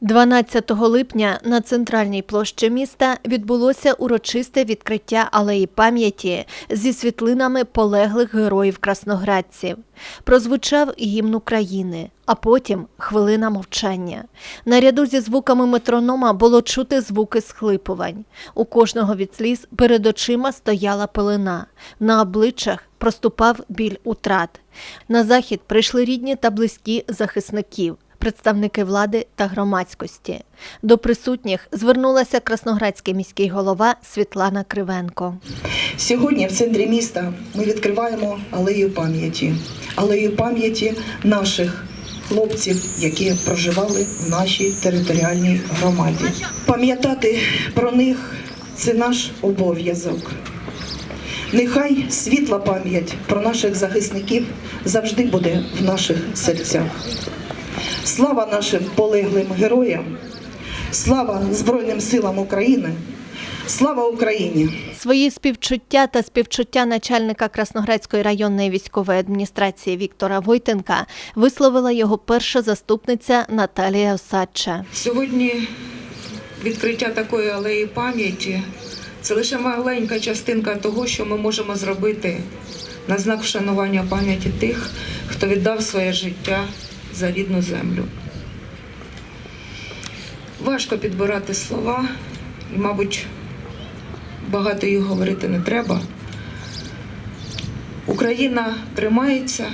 12 липня на центральній площі міста відбулося урочисте відкриття алеї пам'яті зі світлинами полеглих героїв красноградців. Прозвучав гімн України, а потім хвилина мовчання. Наряду зі звуками метронома було чути звуки схлипувань. У кожного від сліз перед очима стояла пелена. На обличчях проступав біль утрат. На захід прийшли рідні та близькі захисників представники влади та громадськості. До присутніх звернулася красноградський міський голова Світлана Кривенко. Сьогодні в центрі міста ми відкриваємо алею пам'яті, алею пам'яті наших хлопців, які проживали в нашій територіальній громаді. Пам'ятати про них це наш обов'язок. Нехай світла пам'ять про наших захисників завжди буде в наших серцях. Слава нашим полеглим героям, слава Збройним силам України, слава Україні! Свої співчуття та співчуття начальника Красноградської районної військової адміністрації Віктора Войтенка висловила його перша заступниця Наталія Осадча. Сьогодні відкриття такої алеї пам'яті це лише маленька частинка того, що ми можемо зробити на знак вшанування пам'яті тих, хто віддав своє життя за рідну землю. Важко підбирати слова, і, мабуть, багато їх говорити не треба. Україна тримається,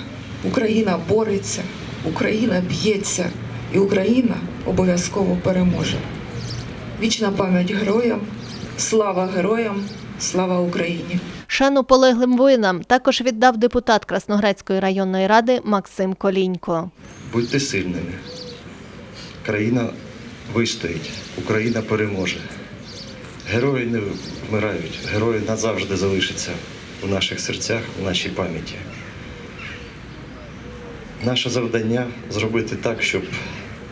Україна бореться, Україна б'ється, і Україна обов'язково переможе. Вічна пам'ять героям, слава героям, слава Україні! Шану полеглим воїнам також віддав депутат Красноградської районної ради Максим Колінько. Будьте сильними. Країна вистоїть, Україна переможе. Герої не вмирають, герої назавжди залишаться у наших серцях, у нашій пам'яті. Наше завдання зробити так, щоб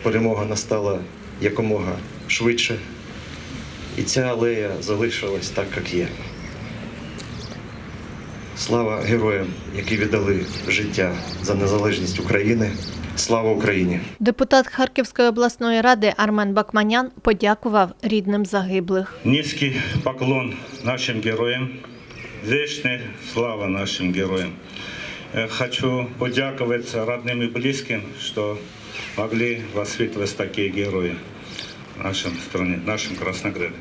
перемога настала якомога швидше, і ця алея залишилась так, як є. Слава героям, які віддали життя за незалежність України. Слава Україні! Депутат Харківської обласної ради Армен Бакманян подякував рідним загиблих. Низкий поклон нашим героям, вічна слава нашим героям. Э, Хочу подяковаться родным и близким, что могли воспитывать такие герои в нашем стране, в нашем Краснограде.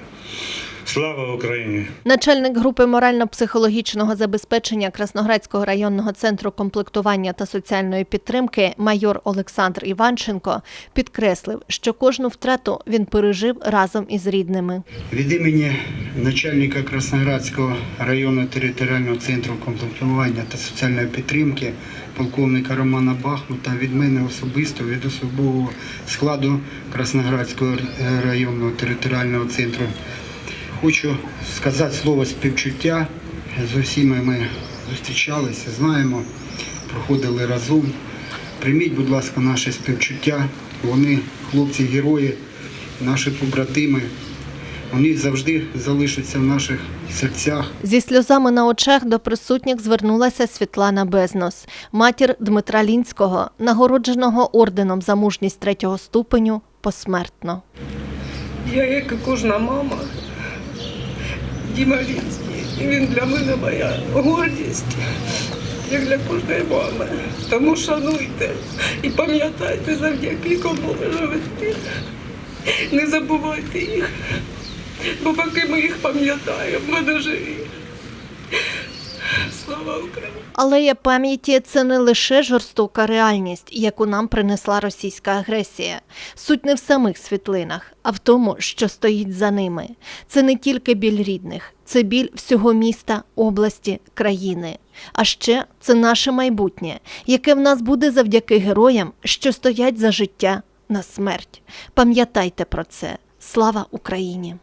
Слава Україні! Начальник групи морально-психологічного забезпечення Красноградського районного центру комплектування та соціальної підтримки майор Олександр Іванченко підкреслив, що кожну втрату він пережив разом із рідними. Від імені начальника Красноградського районного територіального центру комплектування та соціальної підтримки полковника Романа Бахмута від мене особисто від особового складу Красноградського районного територіального центру хочу сказати слово співчуття. З усіма ми зустрічалися, знаємо, проходили разом. Прийміть, будь ласка, наше співчуття. Вони хлопці-герої, наші побратими. Вони завжди залишаться в наших серцях. Зі сльозами на очах до присутніх звернулася Світлана Безнос, матір Дмитра Лінського, нагородженого орденом за мужність третього ступеню посмертно. Я, як і кожна мама, Діма Лінський, і він для мене моя гордість, як для кожної мами. Тому шануйте і пам'ятайте, завдяки кому ви живете. Не забувайте їх, бо поки ми їх пам'ятаємо, вони живі. Слава Україні! Алея пам'яті це не лише жорстока реальність, яку нам принесла російська агресія. Суть не в самих світлинах, а в тому, що стоїть за ними. Це не тільки біль рідних, це біль всього міста, області, країни. А ще це наше майбутнє, яке в нас буде завдяки героям, що стоять за життя на смерть. Пам'ятайте про це. Слава Україні!